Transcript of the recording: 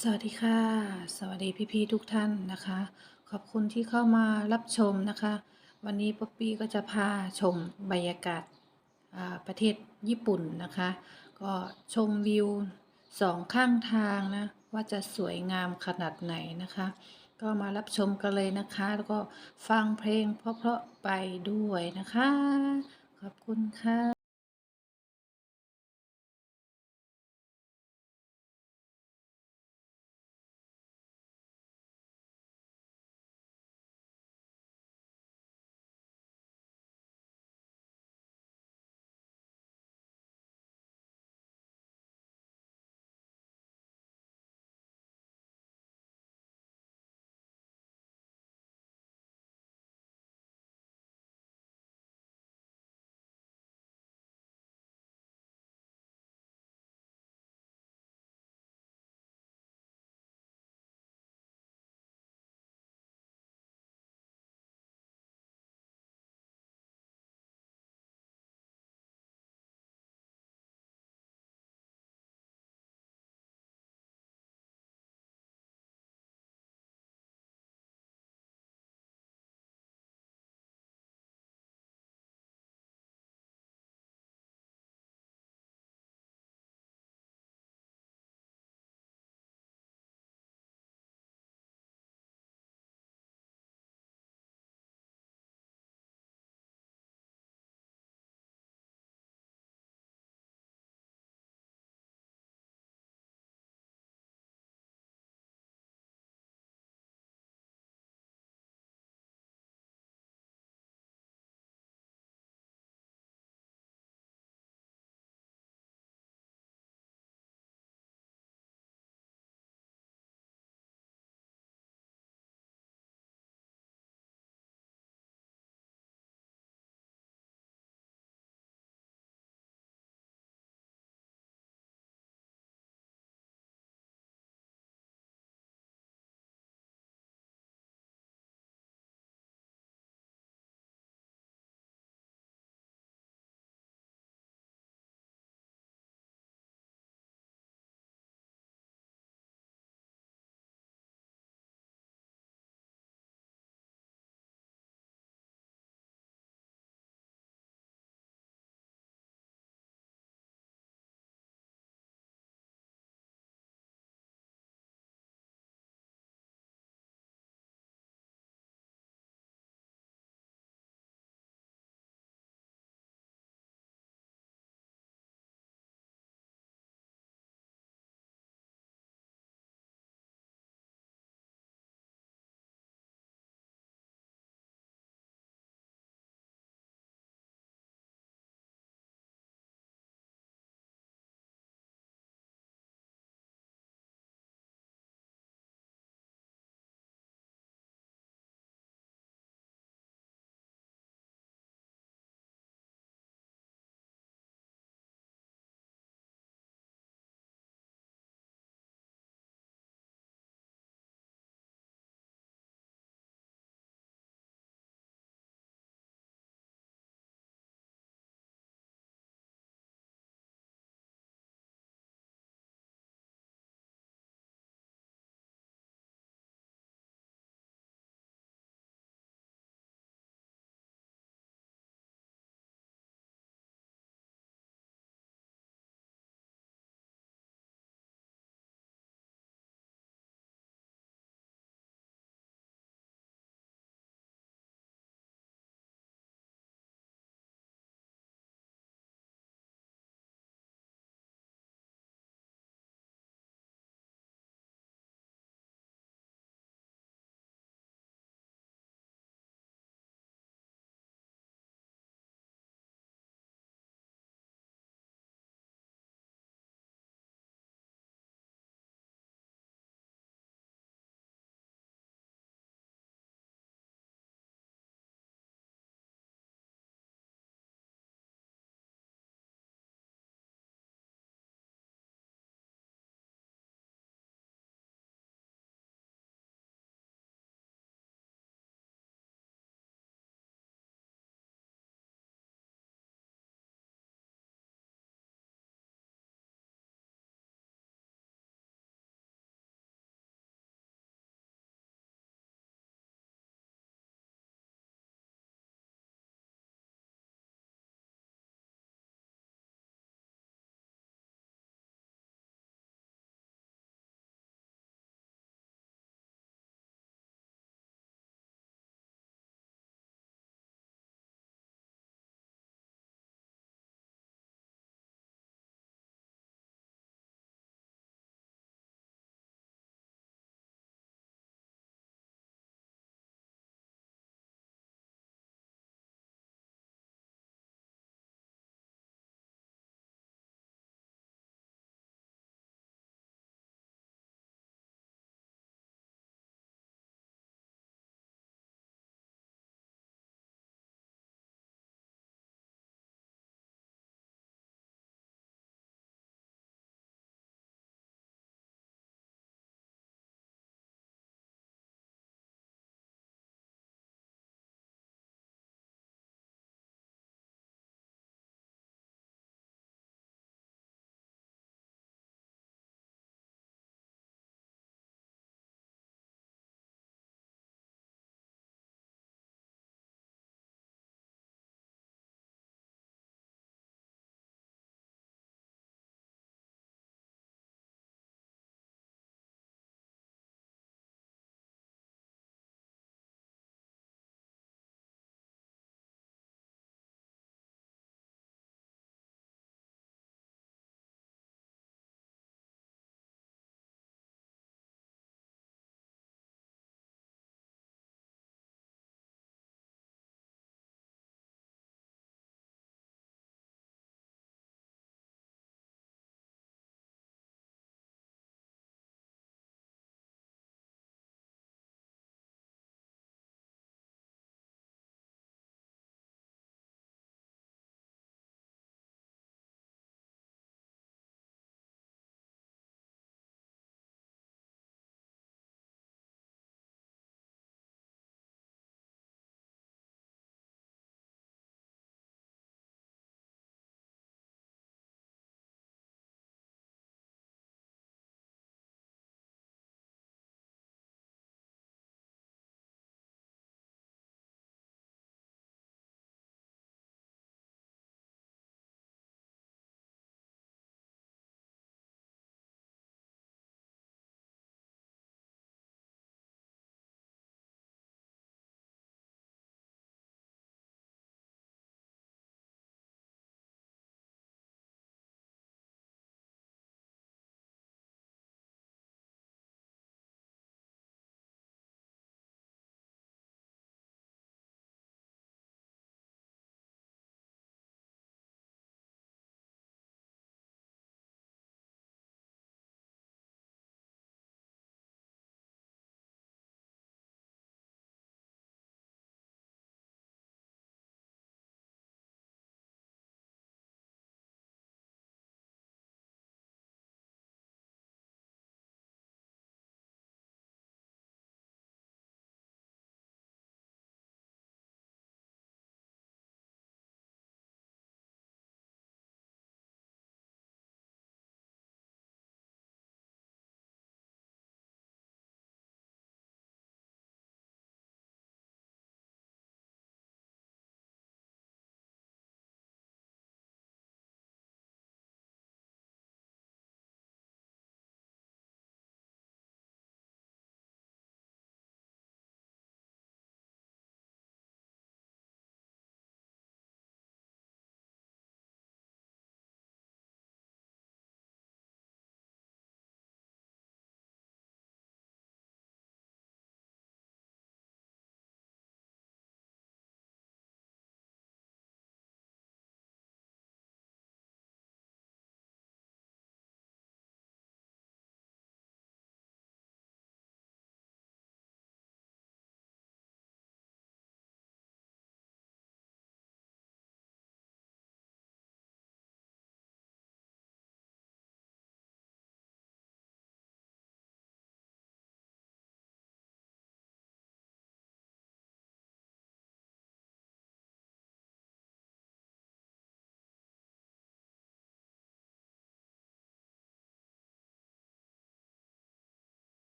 สวัสดีค่ะ สวัสดีพี่ๆทุกท่านนะคะ ขอบคุณที่เข้ามารับชมนะคะ วันนี้ป๊อปปี้ก็จะพาชมบรรยากาศประเทศญี่ปุ่นนะคะ ก็ชมวิวสองข้างทางนะ ว่าจะสวยงามขนาดไหนนะคะ ก็มารับชมกันเลยนะคะ แล้วก็ฟังเพลงเพราะๆไปด้วยนะคะ ขอบคุณค่ะ